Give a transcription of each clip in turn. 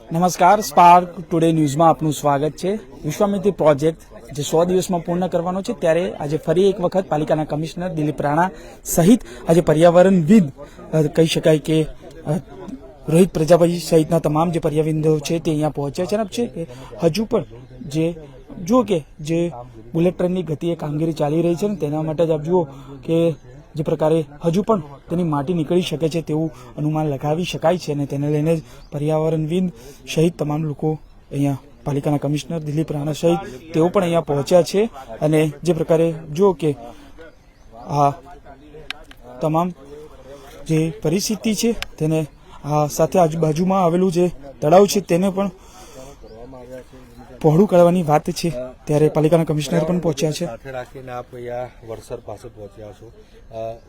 નમસ્કાર spark today ન્યૂઝમાં આપનું સ્વાગત છે. વિશ્વામિત્રી પ્રોજેક્ટ જે સો દિવસમાં પૂર્ણ કરવાનો છે, ત્યારે આજે ફરી એક વખત પાલિકાના કમિશનર દિલીપ રાણા સહિત આજે પર્યાવરણવિદ કહી શકાય કે રોહિત પ્રજાપતિ સહિતના તમામ જે પર્યાવરણવિદો છે તે અહીંયા પહોંચ્યા છે. અને છે કે હજુ પણ જે, જુઓ કે જે બુલેટ ટ્રેનની ગતિએ કામગીરી ચાલી રહી છે ને તેના માટે જ આપ જુઓ કે જે પ્રકારે હજુ પણ તેની માટી નીકળી શકે છે તેવું અનુમાન લગાવી શકાય છે અને તેને લઈને જ પર્યાવરણવિદ સહિત તમામ લોકો અહીંયા પાલિકાના કમિશનર દિલીપ રાણા સહિત તેઓ પણ અહીંયા પહોંચ્યા છે અને જે પ્રકારે જો કે આ તમામ જે પરિસ્થિતિ છે તેને આ સાથે આજુબાજુમાં આવેલું જે તળાવ છે તેને પણ પહોળું કરવાની વાત છે. ત્યારે પાલિકાના કમિશનર પણ પહોંચ્યા છે. સાથે રાખીને આપ અહીંયા વરસર પાસે પહોંચ્યા છો.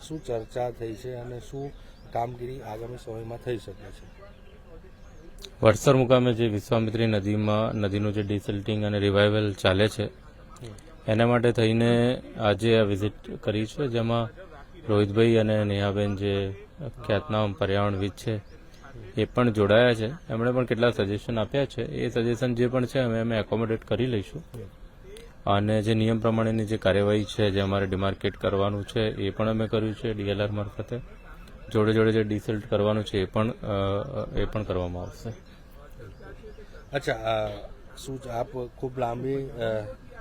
શું ચર્ચા થઈ છે અને શું કામગીરી આગામી સમયમાં થઈ શકે છે? વડસર મુકામે જે વિશ્વામિત્રી નદીમાં નદીનું જે ડિસલ્ટિંગ અને રિવાઇવલ ચાલે છે એના માટે થઈને આજે આ વિઝિટ કરી છે જેમાં રોહિતભાઈ અને નેહાબેન જે ખ્યાતનામ પર્યાવરણવિદ છે એ પણ જોડાયા છે. એમણે પણ કેટલા સજેશન આપ્યા છે. એ સજેશન જે પણ છે અમે અમે એકોમોડેટ કરી લઈશું. અને જે નિયમ પ્રમાણેની જે કાર્યવાહી છે જે અમારે ડિમાર્કેટ કરવાનું છે એ પણ અમે કર્યું છે ડીએલઆર મારફતે. જોડે જોડે જે ડિસલ્ટ કરવાનું છે એ પણ એ પણ કરવામાં આવશે. અચ્છા શું આપ ખૂબ લાંબી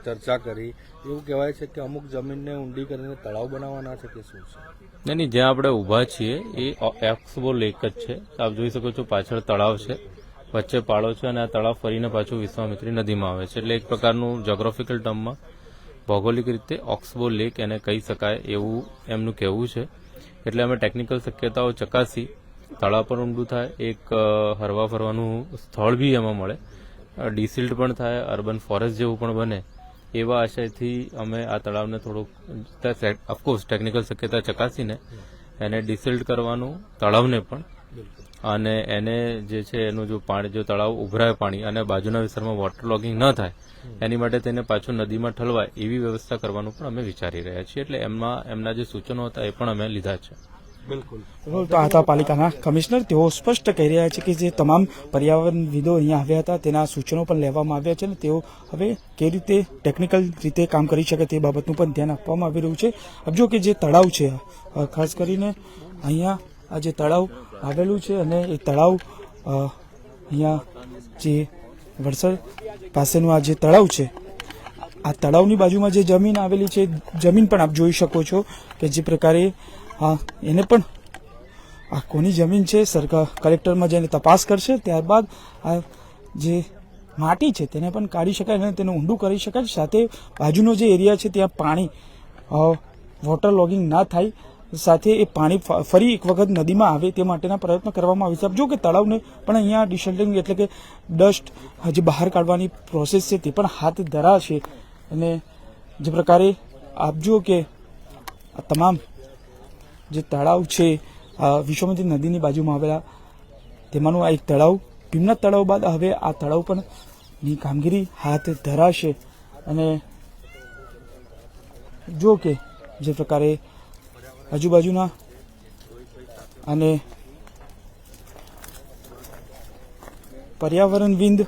ચર્ચા કરી. એવું કહેવાય છે કે અમુક જમીનને ઊંડી કરીને તળાવ બનાવવાના છે કે શું છે? નહીં નહીં જ્યાં આપણે ઊભા છીએ એ એક્સબો લેક જ છે. આપ જોઈ શકો છો પાછળ તળાવ છે. વચ્ચે પાળો છે અને આ તળાવ ફરીને પાછું વિશ્વામિત્રી નદીમાં આવે છે. એટલે એક પ્રકારનું જોગ્રાફિકલ ટર્મમાં ભૌગોલિક રીતે ઓક્સબો લેક એને કહી શકાય એવું એમનું કહેવું છે. એટલે અમે ટેકનિકલ શક્યતાઓ ચકાસી તળાવ પર ઊંડું થાય, એક હરવા ફરવાનું સ્થળ બી એમાં મળે. ડિસિલ્ડ પણ થાય, અર્બન ફોરેસ્ટ જેવું પણ બને. એવા આશયથી અમે આ તળાવને થોડુંક ઓફકોર્સ ટેકનિકલ શક્યતા ચકાસીને એને ડિસિલ્ડ કરવાનું તળાવને પણ અને એને જે છે એનું જો પાણી જો તળાવ ઉભરાય પાણી અને બાજુના વિસ્તારમાં વોટર લોગિંગ ન થાય એની માટે તેને પાછું નદીમાં ઠલવાય એવી વ્યવસ્થા કરવાનું પણ અમે વિચારી રહ્યા છીએ. એટલે એમના એમના જે સૂચનો હતા એ પણ અમે લીધા છે. બિલકુલ. તો આ હતા પાલિકાના કમિશનર તેઓ સ્પષ્ટ કહી રહ્યા છે કે જે તમામ પર્યાવરણવિદો અહીંયા આવ્યા હતા તેના સૂચનો પણ લેવામાં આવ્યા છે અને તેઓ હવે કેવી રીતે ટેકનિકલ રીતે કામ કરી શકે તે બાબતનું પણ ધ્યાન આપવામાં આવી રહ્યું છે. જો કે જે તળાવ છે ખાસ કરીને અહીંયા આ જે તળાવ આવેલું છે અને એ તળાવ અહીંયા જે વડસર પાસેનું આ જે તળાવ છે, આ તળાવની બાજુમાં જે જમીન આવેલી છે, જમીન પણ આપ જોઈ શકો છો કે જે પ્રકારે આ એને પણ આ કોની જમીન છે સરકાર કલેક્ટરમાં જઈને તપાસ કરશે, ત્યારબાદ આ જે માટી છે તેને પણ કાઢી શકાય અને તેને ઊંડું કરી શકાય. સાથે બાજુનો જે એરિયા છે, ત્યાં પાણી વોટર લોગિંગ ના થાય. સાથે એ પાણી ફરી એક વખત નદીમાં આવે તે માટેના પ્રયત્ન કરવામાં આવે છે. જો કે તળાવને પણ અહીંયા ડિસલ્ટિંગ એટલે કે ડસ્ટ હજી બહાર કાઢવાની પ્રોસેસ છે તે પણ હાથ ધરાશે. અને જે પ્રકારે આપ જુઓ કે આ તમામ જે તળાવ છે વિશ્વમતી નદીની બાજુમાં આવેલા, તેમાંનું આ એક તળાવ, ભીમનાથ તળાવ બાદ હવે આ તળાવ પણ ની કામગીરી હાથ ધરાશે. અને જો કે જે પ્રકારે આજુબાજુના. અને પર્યાવરણવિંદ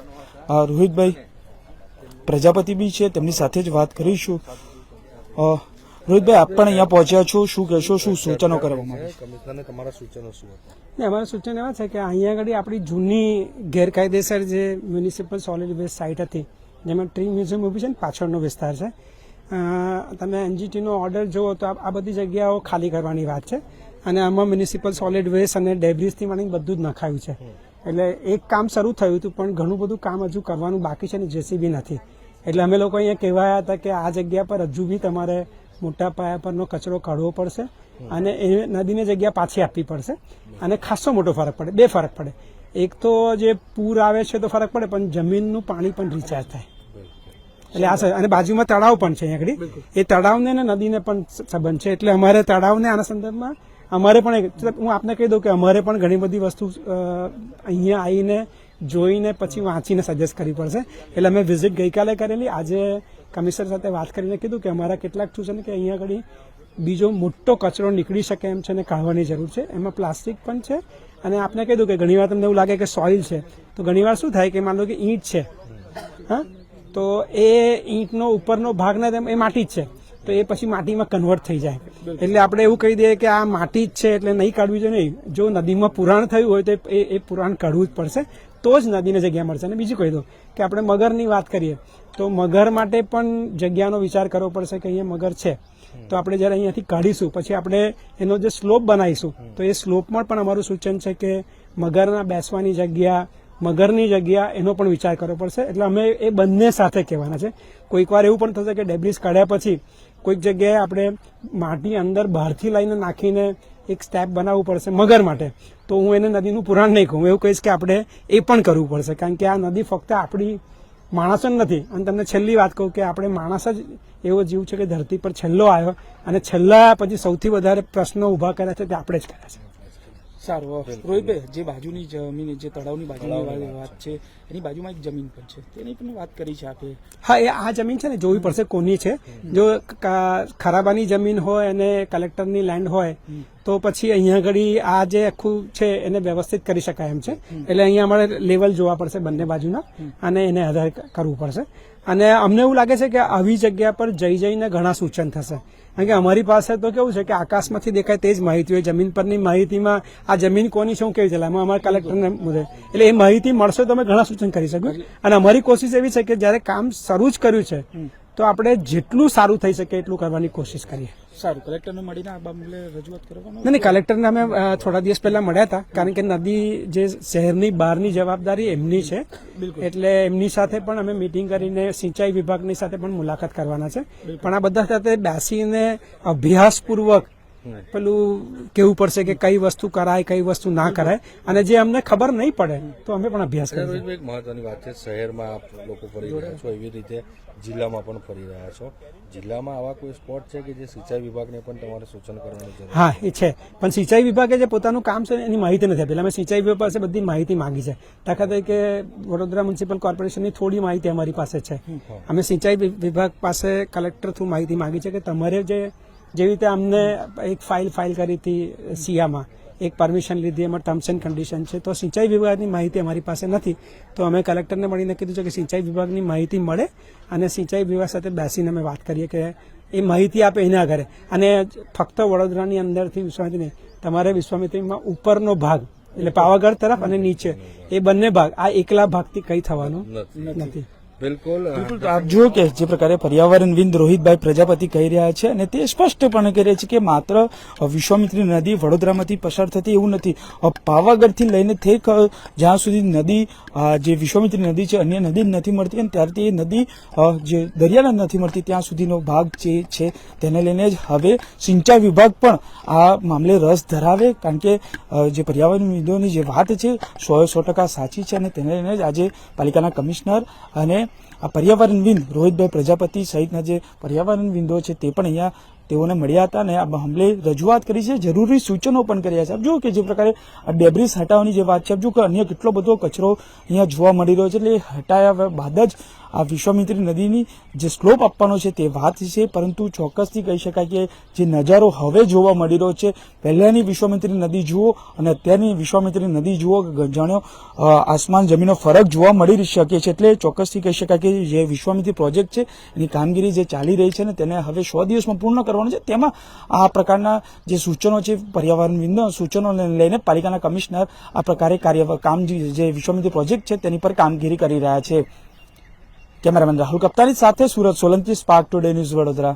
રોહિતભાઈ પ્રજાપતિ બી છે તેમની સાથે જ વાત કરીશું. રોહિતભાઈ આપ પણ અહીંયા પહોંચ્યા છો શું કહેશો શું સૂચનો કરવામાં કમિશનરને તમારા સૂચનો શું હતા? ને અમારું સૂચન એવા છે કે અહીંયા આગળ આપણી જૂની ગેરકાયદેસર જે મ્યુનિસિપલ સોલિડ વેસ્ટ સાઇટ હતી જેમાં ટ્રી મ્યુઝિયમ ઊભી છે ને પાછળનો વિસ્તાર છે તમે એનજીટીનો ઓર્ડર જુઓ તો આ બધી જગ્યાઓ ખાલી કરવાની વાત છે. અને આમાં મ્યુનિસિપલ સોલિડ વેસ્ટ અને ડેબ્રિસથી માંડીને બધું જ નખાયું છે. એટલે એક કામ શરૂ થયું હતું પણ ઘણું બધું કામ હજુ કરવાનું બાકી છે ને જેસીબી નથી. એટલે અમે લોકો અહીંયા કહેવાયા હતા કે આ જગ્યા પર હજુ બી તમારે મોટા પાયા પરનો કચરો કાઢવો પડશે અને એ નદીને જગ્યા પાછી આપવી પડશે. અને ખાસો મોટો ફરક પડે બે ફરક પડે. એક તો જે પૂર આવે છે તો ફરક પડે પણ જમીનનું પાણી પણ રિચાર્જ થાય. એટલે આ અને બાજુમાં તળાવ પણ છે અહીંયા એ તળાવને ને નદીને પણ સંબંધ છે. એટલે અમારે તળાવને આના સંદર્ભમાં અમારે પણ એક- હું આપને કહી દઉં કે અમારે પણ ઘણી બધી વસ્તુ અહીંયા આવીને જોઈને પછી વાંચીને સજેસ્ટ કરવી પડશે. એટલે અમે વિઝિટ ગઈકાલે કરેલી. આજે કમિશનર સાથે વાત કરીને કીધું કે અમારા કેટલાક શું છે ને કે અહીંયા આગળ બીજો મોટો કચરો નીકળી શકે એમ છે ને કાઢવાની જરૂર છે. એમાં પ્લાસ્ટિક પણ છે. અને આપને દઉં કે ઘણીવાર તમને એવું લાગે કે સોઇલ છે. તો ઘણીવાર શું થાય કે માન લો કે ઈંટ છે. હા? તો એ ઈંટનો ઉપરનો ભાગ ને તેમ એ માટી જ છે. તો એ પછી માટીમાં કન્વર્ટ થઈ જાય. એટલે આપણે એવું કહી દઈએ કે આ માટી જ છે એટલે નહીં કાઢવી જોઈએ નહીં. જો નદીમાં પુરાણ થયું હોય તો એ એ પુરાણ કાઢવું જ પડશે. તો જ નદીને જગ્યા મળશે. અને બીજું કહી દઉં કે આપણે મગરની વાત કરીએ તો મગર માટે પણ જગ્યાનો વિચાર કરવો પડશે કે અહીંયા મગર છે. તો આપણે જ્યારે અહીંયાથી કાઢીશું પછી આપણે એનો જે સ્લોપ બનાવીશું તો એ સ્લોપમાં પણ અમારું સૂચન છે કે મગરના બેસવાની જગ્યા મગરની જગ્યા એનો પણ વિચાર કરવો પડશે. એટલે અમે એ બંને સાથે કહેવાના છે. કોઈક વાર એવું પણ થશે કે ડેબ્રિસ કાઢ્યા પછી કોઈક જગ્યાએ આપણે માટી અંદર બહારથી લઈને નાખીને એક સ્ટેપ બનાવવું પડશે મગર માટે. તો હું એને નદીનું પુરાણ નહીં કહું. એવું કહીશ કે આપણે એ પણ કરવું પડશે. કારણ કે આ નદી ફક્ત આપણી માણસો જ નથી. અને તમને છેલ્લી વાત કહું કે આપણે માણસ જ એવો જીવ છે કે ધરતી પર છેલ્લો આવ્યો અને છેલ્લા પછી સૌથી વધારે પ્રશ્નો ઊભા કર્યા છે તે આપણે જ કર્યા છે. સારું રોહિતભાઈ જે બાજુની જમીન જે તળાવની બાજુની વાત છે. એની બાજુમાં એક જમીન પણ છે. તેની પણ વાત કરી છે આપે. હા એ આ જમીન છે ને જોવી પડશે કોની છે. જો ખરાબાની જમીન હોય અને કલેક્ટરની લેન્ડ હોય તો પછી અહીંયા આગળ આ જે આખું છે એને વ્યવસ્થિત કરી શકાય એમ છે. એટલે અહીંયા અમારે લેવલ જોવા પડશે બંને બાજુના અને એને આધાર કરવું પડશે. અને અમને એવું લાગે છે કે આવી જગ્યા પર જઈ જઈને ઘણા સૂચન થશે. કારણ કે અમારી પાસે તો કેવું છે કે આકાશમાંથી દેખાય તે જ માહિતી હોય જમીન પરની માહિતીમાં આ જમીન કોની છે હું કેવી ચાલે અમારા કલેક્ટરને મુદ્દે એટલે એ માહિતી મળશે તો અમે ઘણા સૂચન કરી શકું અને અમારી કોશિશ એવી છે કે જ્યારે કામ શરૂ જ કર્યું છે તો આપણે જેટલું સારું થઈ શકે એટલું કરવાની કોશિશ કરીએ. સારું કલેક્ટરને મળીને આ મામલે રજૂઆત કરવાનો નહીં કલેક્ટરને અમે થોડા દિવસ પહેલા મળ્યા હતા. કારણ કે નદી જે શહેરની બહારની જવાબદારી એમની છે. એટલે એમની સાથે પણ અમે મિટિંગ કરીને સિંચાઈ વિભાગની સાથે પણ મુલાકાત કરવાના છે. પણ આ બધા સાથે બેસીને અભ્યાસપૂર્વક પેલું કેવું પડશે કે કઈ વસ્તુ કરાય કઈ વસ્તુ ના કરાય અને જે અમને ખબર નહીં પડે તો અમે પણ અભ્યાસ કરીએ એક મહત્વની વાત છે શહેરમાં આપ લોકો ફરી રહ્યા છો એવી રીતે જિલ્લામાં પણ ફરી રહ્યા છો. જિલ્લામાં આવા કોઈ સ્પોટ છે કે જે સિંચાઈ વિભાગને પણ તમારે સૂચન કરવાનું છે? હા એ છે. પણ સિંચાઈ વિભાગે જે પોતાનું કામ છે એની માહિતી નથી આપેલી અમે સિંચાઈ વિભાગ પાસે બધી માહિતી માંગી છે. દાખલા તરીકે વડોદરા મ્યુનિસિપલ કોર્પોરેશનની થોડી માહિતી અમારી પાસે છે. અમે સિંચાઈ વિભાગ પાસે કલેક્ટર થ્રુ માહિતી માંગી છે કે તમારે જે જેવી રીતે અમને એક ફાઇલ ફાઇલ કરી હતી સિયામાં એક પરમિશન લીધી એમાં ટર્મ્સ એન્ડ કન્ડિશન છે. તો સિંચાઈ વિભાગની માહિતી અમારી પાસે નથી. તો અમે કલેક્ટરને મળીને કીધું છે કે સિંચાઈ વિભાગની માહિતી મળે અને સિંચાઈ વિભાગ સાથે બેસીને અમે વાત કરીએ કે એ માહિતી આપે એના ઘરે. અને ફક્ત વડોદરાની અંદરથી વિશ્વામિત્રી નહીં તમારે વિશ્વામિત્રીમાં ઉપરનો ભાગ એટલે પાવાગઢ તરફ અને નીચે એ બંને ભાગ આ એકલા ભાગથી કઈ થવાનું નથી. નથી. બિલકુલ. બિલકુલ. આપ જુઓ કે જે પ્રકારે પર્યાવરણવિંદ રોહિતભાઈ પ્રજાપતિ કહી રહ્યા છે અને તે સ્પષ્ટપણે કહી રહ્યા છે કે માત્ર વિશ્વામિત્રી નદી વડોદરામાંથી પસાર થતી એવું નથી. પાવાગઢથી લઈને થેક જ્યાં સુધી નદી જે વિશ્વામિત્રી નદી છે, અન્ય નદી નથી મળતી અને ત્યારથી એ નદી જે દરિયાના નથી મળતી, ત્યાં સુધીનો ભાગ જે છે તેને લઈને જ હવે સિંચાઈ વિભાગ પણ આ મામલે રસ ધરાવે કારણ કે જે પર્યાવરણવિદોની જે વાત છે, સો સો ટકા સાચી છે અને તેને લઈને જ આજે પાલિકાના કમિશનર અને આ પર્યાવરણવિંદ રોહિતભાઈ પ્રજાપતિ સહિતના જે પર્યાવરણવિંદો છે તે પણ અહીંયા તેઓને મળ્યા હતા અને આ હમલે રજૂઆત કરી છે. જરૂરી સૂચનો પણ કર્યા છે. આપ જુઓ કે જે પ્રકારે આ ડેબ્રિસ હટાવવાની જે વાત છે, આપ જુઓ કે અન્ય કેટલો બધો કચરો અહીંયા જોવા મળી રહ્યો છે. એટલે હટાયા બાદ જ આ વિશ્વામિત્રી નદીની જે સ્લોપ આપવાનો છે તે વાત છે, પરંતુ ચોક્કસથી કહી શકાય કે જે નજારો હવે જોવા મળી રહ્યો છે, પહેલાંની વિશ્વામિત્રી નદી જુઓ અને અત્યારની વિશ્વામિત્રી નદી જુઓ જાણ્યો આસમાન જમીનનો ફરક જોવા મળી શકે છે, એટલે ચોક્કસથી કહી શકાય કે જે વિશ્વામિત્રી પ્રોજેક્ટ છે, એની કામગીરી જે ચાલી રહી છે ને તેને હવે સો દિવસમાં પૂર્ણ કરવાનું છે, તેમાં આ પ્રકારના જે સૂચનો છે, પર્યાવરણ સૂચનો લઈને પાલિકાના કમિશનર આ પ્રકારે કાર્ય, કામ જે વિશ્વામિત્રી પ્રોજેક્ટ છે તેની પર કામગીરી કરી રહ્યા છે. કેમેરામેન રાહુલ કપ્તાની સાથે Surat Solanki Spark Today News Vadodara.